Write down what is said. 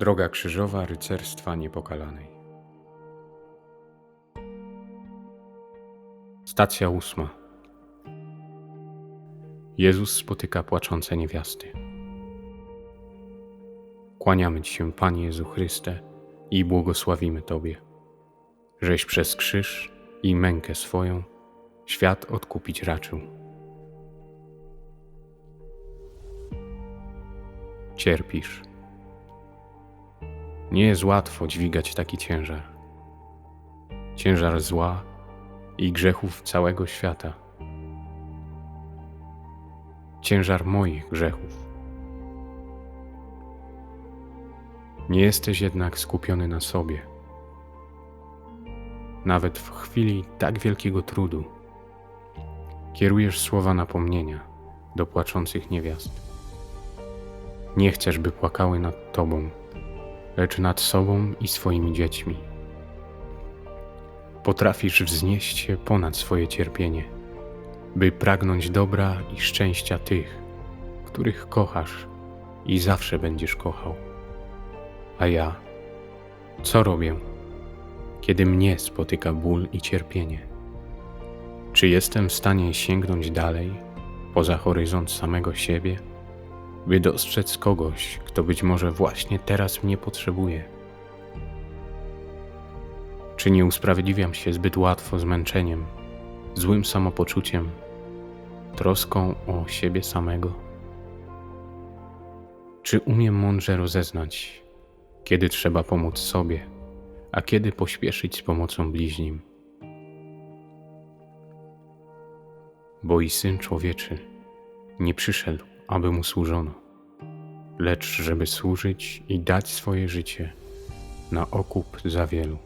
Droga krzyżowa rycerstwa niepokalanej. Stacja ósma. Jezus spotyka płaczące niewiasty. Kłaniamy Ci się, Panie Jezu Chryste, i błogosławimy Tobie, żeś przez krzyż i mękę swoją świat odkupić raczył. Cierpisz. Nie jest łatwo dźwigać taki ciężar. Ciężar zła i grzechów całego świata. Ciężar moich grzechów. Nie jesteś jednak skupiony na sobie. Nawet w chwili tak wielkiego trudu kierujesz słowa napomnienia do płaczących niewiast. Nie chcesz, by płakały nad Tobą, lecz nad sobą i swoimi dziećmi. Potrafisz wznieść się ponad swoje cierpienie, by pragnąć dobra i szczęścia tych, których kochasz i zawsze będziesz kochał. A ja, co robię, kiedy mnie spotyka ból i cierpienie? Czy jestem w stanie sięgnąć dalej, poza horyzont samego siebie? By dostrzec kogoś, kto być może właśnie teraz mnie potrzebuje. Czy nie usprawiedliwiam się zbyt łatwo zmęczeniem, złym samopoczuciem, troską o siebie samego? Czy umiem mądrze rozeznać, kiedy trzeba pomóc sobie, a kiedy pośpieszyć z pomocą bliźnim? Bo i syn człowieczy nie przyszedł, aby mu służono, lecz żeby służyć i dać swoje życie na okup za wielu.